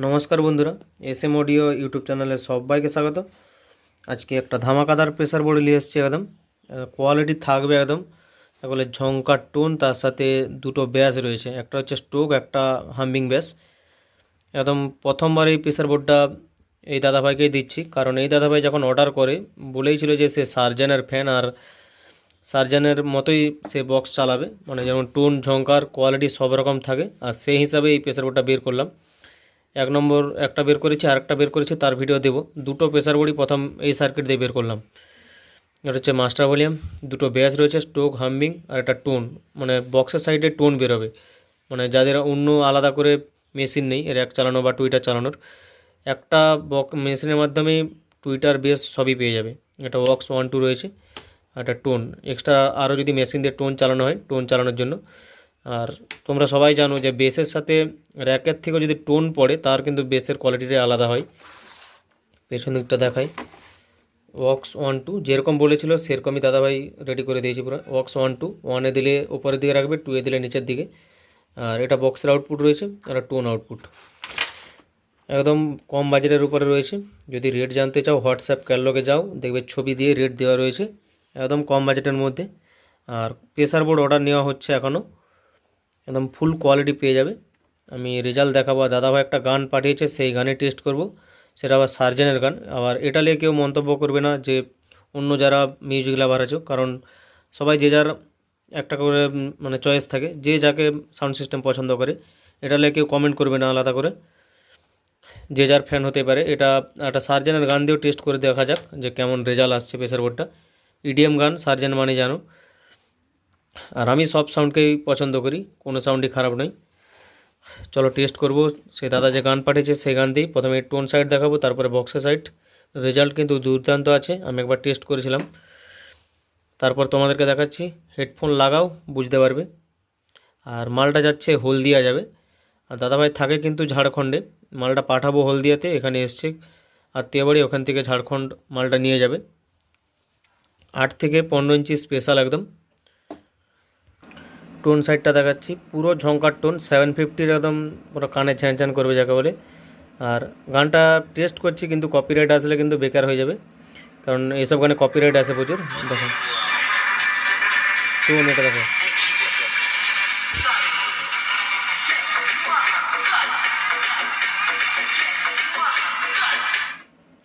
নমস্কার বন্ধুরা S M audio YouTube চ্যানেলে সবাইকে স্বাগত। আজকে একটা ধামাকাদার প্রেসার বোর্ড নিয়ে এসেছি একদম। কোয়ালিটি থাকবে একদম। বলে ঝঙ্কার টোন, তার সাথে দুটো ব্যাস রয়েছে। একটা হচ্ছে স্টোক একটা হাম্বিং ব্যাস। একদম প্রথমবার এই প্রেসার বোর্ডটা এই দাদাভাইকেই দিচ্ছি। কারণ এই দাদাভাই যখন অর্ডার করে, বলেইছিল যে সে সার্জেনের ফ্যান আর সার্জেনের মতোই সে বক্স চালাবে। মানে যেমন টোন ঝঙ্কার কোয়ালিটি সব রকম থাকে। আর সেই হিসাবে এই প্রেসার বোর্ডটা বের করলাম। এক নম্বর একটা বের করেছি আর একটা বের করেছি, তার ভিডিও দেবো। দুটো প্রেসার বডি প্রথম এই সার্কিট দিয়ে বের করলাম। এটা হচ্ছে মাস্টার ভলিউম দুটো ব্যাস রয়েছে স্টোক হাম্বিং আর একটা টোন মানে বক্সের সাইডে টোন বেরোবে। মানে যাদের অন্য আলাদা করে মেশিন নেই, এর এক চালানো বা টুইটার চালানোর, একটা বক মেশিনের মাধ্যমেই টুইটার বেস সবই পেয়ে যাবে। এটা বক্স ওয়ান টু রয়েছে, একটা টোন এক্সট্রা আরও যদি মেশিন দিয়ে টোন চালানো হয় টোন চালানোর জন্য। আর তোমরা সবাই জানো যে বেসের সাথে র্যাকের থেকেও যদি টোন পড়ে, তার কিন্তু বেসের কোয়ালিটিটা আলাদা হয়। পেছন দিকটা দেখাই। ওয়াক্স ওয়ান টু যেরকম বলেছিল, সেরকমই দাদাভাই রেডি করে দিয়েছি পুরো। ওয়াক্স ওয়ান টু ওয়ানে দিলে উপরের দিকে রাখবে টুয়ে দিলে নিচের দিকে। আর এটা বক্সের আউটপুট রয়েছে, আর টোন আউটপুট একদম কম বাজেটের উপরে রয়েছে। যদি রেট জানতে চাও হোয়াটসঅ্যাপ ক্যাটলগে যাও, দেখবে ছবি দিয়ে রেট দেওয়া রয়েছে। একদম কম বাজেটের মধ্যে। আর প্রেসার বোর্ড অর্ডার নেওয়া হচ্ছে এখনও একদম ফুল কোয়ালিটি পেয়ে যাবে। আমি রেজাল্ট দেখাবো দাদাভাই একটা গান পাঠিয়েছে, সেই গানে টেস্ট করব। সেটা আবার সার্জেনের গান। আবার এটা নিয়ে কেউ মন্তব্য করবে না যে, অন্য যারা মিউজিক লাভার আছো, কারণ সবাই যে যার একটা করে মানে চয়েস থাকে, যে যাকে সাউন্ড সিস্টেম পছন্দ করে, এটা নিয়ে কেউ কমেন্ট করবে না আলাদা করে। যে যার ফ্যান হতে পারে, এটা একটা সার্জেনের গান দিয়েও টেস্ট করে দেখা যাক যে কেমন রেজাল্ট আসছে প্রেসার বোর্ডটা ইডিএম গান সার্জেন মানে জানো। আর আমি সব সাউন্ডকেই পছন্দ করি, কোনো সাউন্ডই খারাপ নয়। চলো টেস্ট করব সে দাদা যে গান পাঠিয়েছে সেই গান দিয়েই প্রথমে টোন সাইড দেখাবো, তারপরে বক্সের সাইড রেজাল্ট কিন্তু দুর্দান্ত আছে, আমি একবার টেস্ট করেছিলাম। তারপর তোমাদেরকে দেখাচ্ছি হেডফোন লাগাও, বুঝতে পারবে। আর মালটা যাচ্ছে হলদিয়া যাবে। আর দাদাভাই থাকে কিন্তু ঝাড়খণ্ডে, মালটা পাঠাবো হলদিয়াতে, এখানে এসছে। আত্মীয় বাড়ি ওখান থেকে ঝাড়খণ্ড মালটা নিয়ে যাবে। আট থেকে পনেরো ইঞ্চি স্পেশাল একদম। টোন সাইডটা দেখাচ্ছি। পুরো ঝঙ্কার টোন সেভেন ফিফটির একদম পুরো কানে ছ্যান ছ্যান করবে যাকে বলে। আর গানটা টেস্ট করছি কিন্তু কপিরাইট আসলে কিন্তু বেকার হয়ে যাবে। কারণ এইসব গানে কপিরাইট আসে প্রচুর। দেখো। টোন এটা দেখো।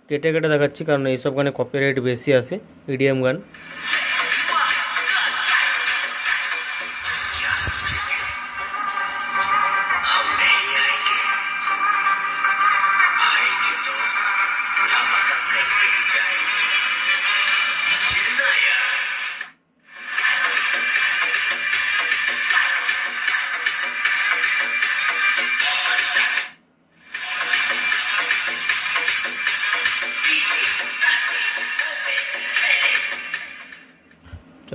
কেটে কেটে দেখাচ্ছি কারণ এইসব গানে কপিরাইট বেশি আসে ইডিএম গান।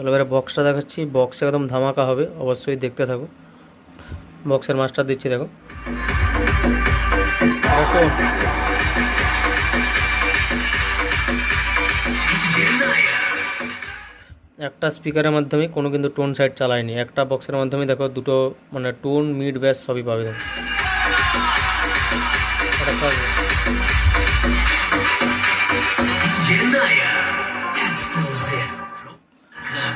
চলো এবারে বক্সটা দেখাচ্ছি। বক্স একদম ধামাকা হবে অবশ্যই দেখতে থাকো। বক্সের মাস্টার দিচ্ছি দেখো, একটা স্পিকারের মাধ্যমে কোনো কিন্তু টোন সাইড চালায়নি। একটা বক্সের মাধ্যমে দেখো দুটো মানে টোন মিড ব্যাস সবই পাবে। দেখো।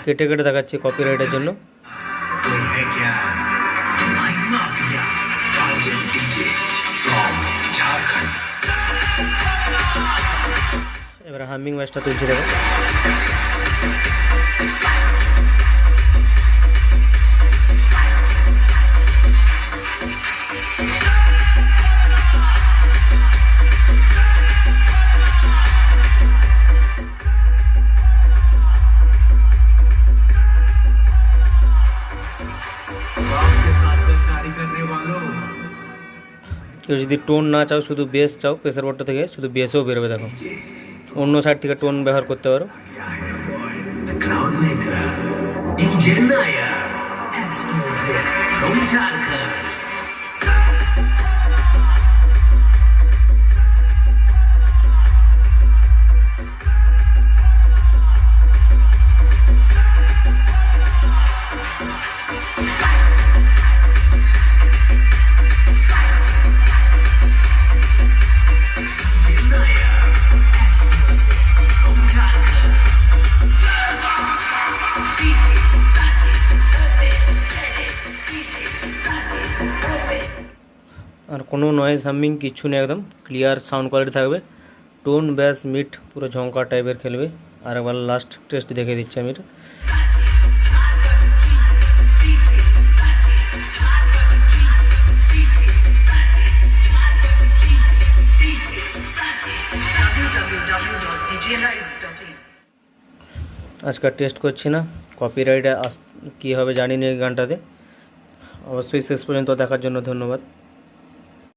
কেটে কেটে দেখাচ্ছি কপিরাইটের জন্য। এবার হামিং ম্যাচটা তুলছি দেখো। কেউ যদি টোন না চাও, শুধু বেস চাও প্রেসার বোর্ডটা থেকে, শুধু বেসেও বেরোবে দেখো। অন্য সাইড থেকে টোন ব্যবহার করতে পারো। আর কোনো নয়েজ হামিং কিছু নেই একদম। ক্লিয়ার সাউন্ড কোয়ালিটি থাকবে। টোন ব্যাস মিট পুরো ঝঙ্কার টাইপের খেলবে। আর একবার লাস্ট টেস্ট দেখে দিচ্ছি আমি এটা। আজকাল টেস্ট করছি না। কপিরাইট কী হবে জানি না এই গানটাতে। অবশ্যই শেষ পর্যন্ত দেখার জন্য ধন্যবাদ।